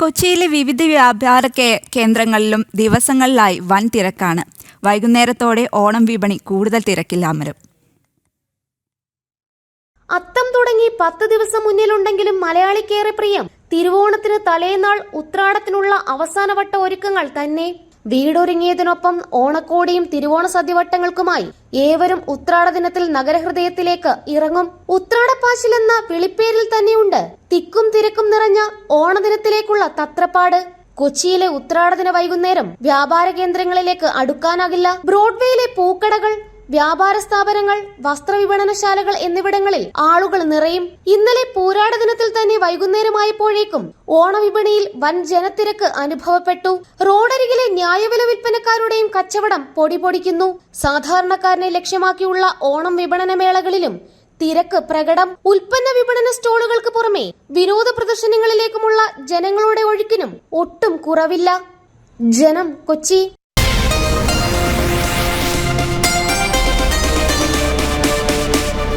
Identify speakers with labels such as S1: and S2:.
S1: കൊച്ചിയിലെ വിവിധ വ്യാപാര കേന്ദ്രങ്ങളിലും ദിവസങ്ങളിലായി വൻ തിരക്കാണ്. വൈകുന്നേരത്തോടെ ഓണം വിപണി കൂടുതൽ തിരക്കിൽ അമരും.
S2: അത്തം തുടങ്ങി പത്ത് ദിവസം മുന്നിലുണ്ടെങ്കിലും മലയാളിക്കേറെ പ്രിയം. തിരുവോണത്തിന് തലേനാൾ ഉത്രാടത്തിനുള്ള അവസാനവട്ട ഒരുക്കങ്ങൾ തന്നെ. വീടൊരുങ്ങിയതിനൊപ്പം ഓണക്കോടിയും തിരുവോണ സദ്യവട്ടങ്ങൾക്കുമായി ഏവരും ഉത്രാട ദിനത്തിൽ നഗരഹൃദയത്തിലേക്ക് ഇറങ്ങും. ഉത്രാടപ്പാശിലെന്ന വിളിപ്പേരിൽ തന്നെയുണ്ട്. തിക്കും ഓണദിനത്തിലേക്കുള്ള തത്രപ്പാട്. കൊച്ചിയിലെ ഉത്രാടദിന വൈകുന്നേരം വ്യാപാര കേന്ദ്രങ്ങളിലേക്ക് അടുക്കാനാകില്ല. ബ്രോഡ്വേയിലെ പൂക്കടകൾ വ്യാപാര സ്ഥാപനങ്ങൾ വസ്ത്രവിപണനശാലകൾ എന്നിവിടങ്ങളിൽ ആളുകൾ നിറയും. ഇന്നലെ പൂരാട ദിനത്തിൽ തന്നെ വൈകുന്നേരമായപ്പോഴേക്കും ഓണവിപണിയിൽ വൻ ജനത്തിരക്ക് അനുഭവപ്പെട്ടു. റോഡരികിലെ ന്യായവില വിൽപ്പനക്കാരുടെയും കച്ചവടം പൊടിപൊടിക്കുന്നു. സാധാരണക്കാരനെ ലക്ഷ്യമാക്കിയുള്ള ഓണം വിപണന മേളകളിലും തിരക്ക് പ്രകടം. ഉൽപ്പന്ന വിപണന സ്റ്റോളുകൾക്ക് പുറമെ വിനോദ പ്രദർശനങ്ങളിലേക്കുമുള്ള ജനങ്ങളുടെ ഒഴുക്കിനും ഒട്ടും കുറവില്ല. ജനം കൊച്ചി